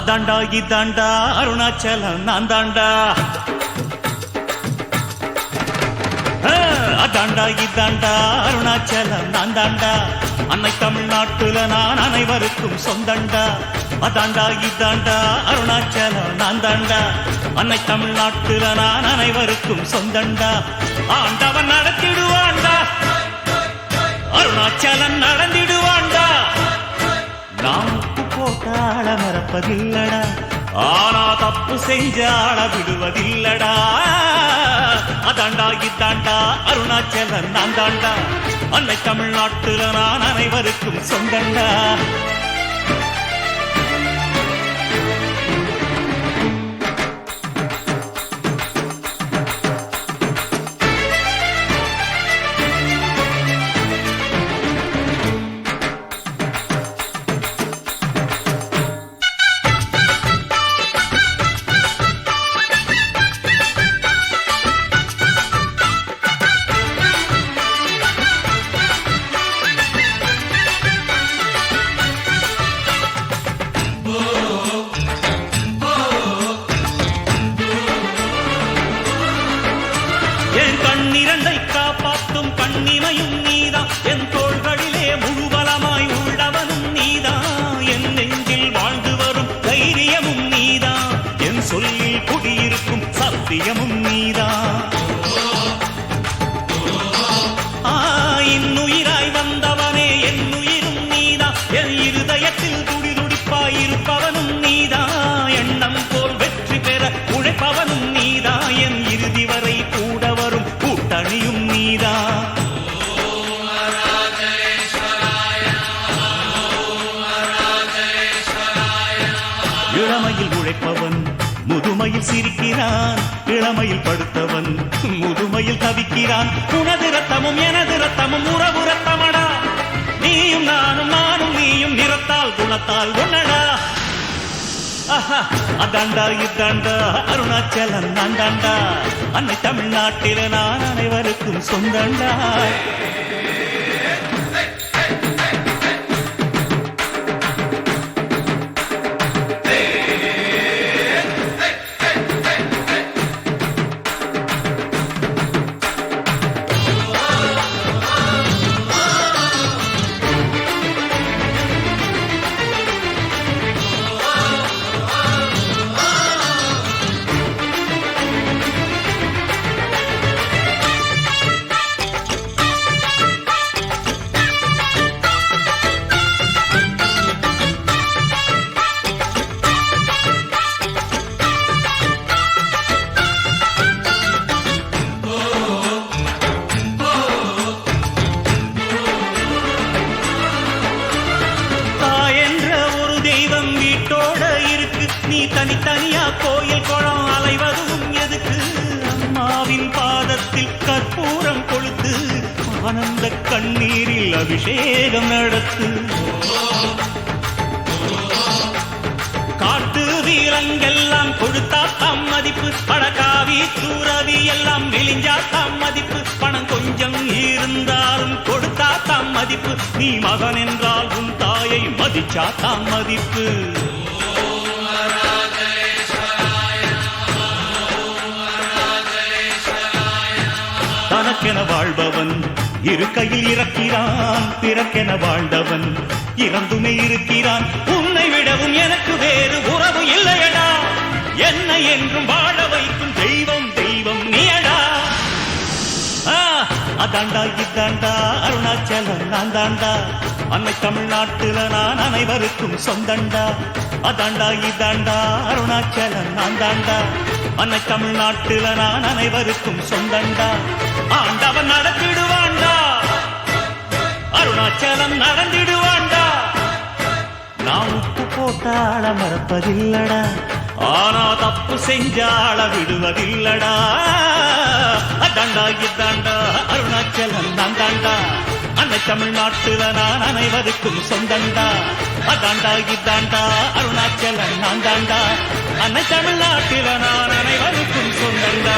அதாண்டா இதாண்டா அருணாச்சலம் நான் தாண்டா. அதாண்டா இதாண்டா அருணாச்சலம் நான் தாண்டா. அன்னை தமிழ்நாட்டுல நான் அனைவருக்கும் சொந்தண்டா. அதாண்டா இதாண்டா அருணாச்சலம் நான் தாண்டா. அன்னை தமிழ்நாட்டுல நான் அனைவருக்கும் சொந்தண்டா. ஆண்டவன் நடத்திடுவாண்டா. அருணாச்சலம் நட மறப்பதில்லடா ஆனா தப்பு செஞ்சாள விடுவதில்லடா. அதாண்டா இதாண்டா அருணாச்சலன் நான் தாண்டா அன்னை தமிழ்நாட்டுல நான் அனைவருக்கும் சொந்தண்டா. காப்பாற்றும் கண்ணிமையும் நீதான். என் தோள்களிலே முழுவலமாய் உள்ளவனும் நீதான். என் நெஞ்சில் வாழ்ந்து வரும் தைரியமும் நீதான். என் சொல்லில் குடியிருக்கும் சத்தியமும் உழைப்பவன் முதுமையில் சிரிக்கிறான் இளமையில் படுத்தவன் முதுமையில் தவிக்கிறான். உனது ரத்தமும் எனது ரத்தமும் உறவு ரத்தமடா நீயும் நானும் நானும் நீயும் நிறத்தால் குணத்தால் ஒன்னடா அதாண்டா இதாண்டா அருணாச்சலம் நான் அன்னை தமிழ்நாட்டில நான் அனைவருக்கும் சொந்தண்டா. கோயில் குளம் அலைவதும் எதுக்கு? அம்மாவின் பாதத்தில் கற்பூரம் கொளுத்து ஆனந்த கண்ணீரில் அபிஷேகம் நடத்து. காட்டு வீரங்கெல்லாம் கொடுத்தா தம் மதிப்பு பணக்காவி தூரவி எல்லாம் விழிஞ்சா தம் மதிப்பு பணம் கொஞ்சம் இருந்தாலும் கொடுத்தா தம் மதிப்பு. நீ மகன் என்றால் உன் தாயை மதிச்சா தாம் மதிப்பு. தனக்கென வாழ்பவன். இருக்கையில் இறக்கிறான் பிறக்கென வாழ்ந்தவன். இறந்துமே இருக்கிறான் உன்னை விடவும் எனக்கு வேறு உறவு இல்லையடா. என்னை என்றும் வாழ வைக்கும் தெய்வம் தெய்வம் நீயடா. அதாண்டா இதாண்டா அருணாச்சலம் நான் தாண்டா. அன்னை தமிழ்நாட்டுல நான் அனைவருக்கும் சொந்தண்டா. அதாண்டா இதாண்டா அருணாச்சலம் நான் தாண்டா. அன்னை தமிழ்நாட்டுல நான் அனைவருக்கும் சொந்தண்டா. ஆண்டவன் நடத்திடுவாண்டா. அருணாச்சலம் நடந்திடுவாண்டா. நான் உப்பு போட்டாள மறப்பதில்லடா. ஆனா தப்பு செஞ்சாள விடுவதில்லடா. அதாண்டா இதாண்டா அருணாச்சலம் தாண்டாண்டா அன்னை தமிழ்நாட்டுல நான் அனைவருக்கும் சொந்தண்டா அதாண்டா இதாண்டா அருணாச்சலன் நான் தாண்டா அன்னை தமிழ்நாட்டுல நான் அனைவருக்கும் சொந்தண்டா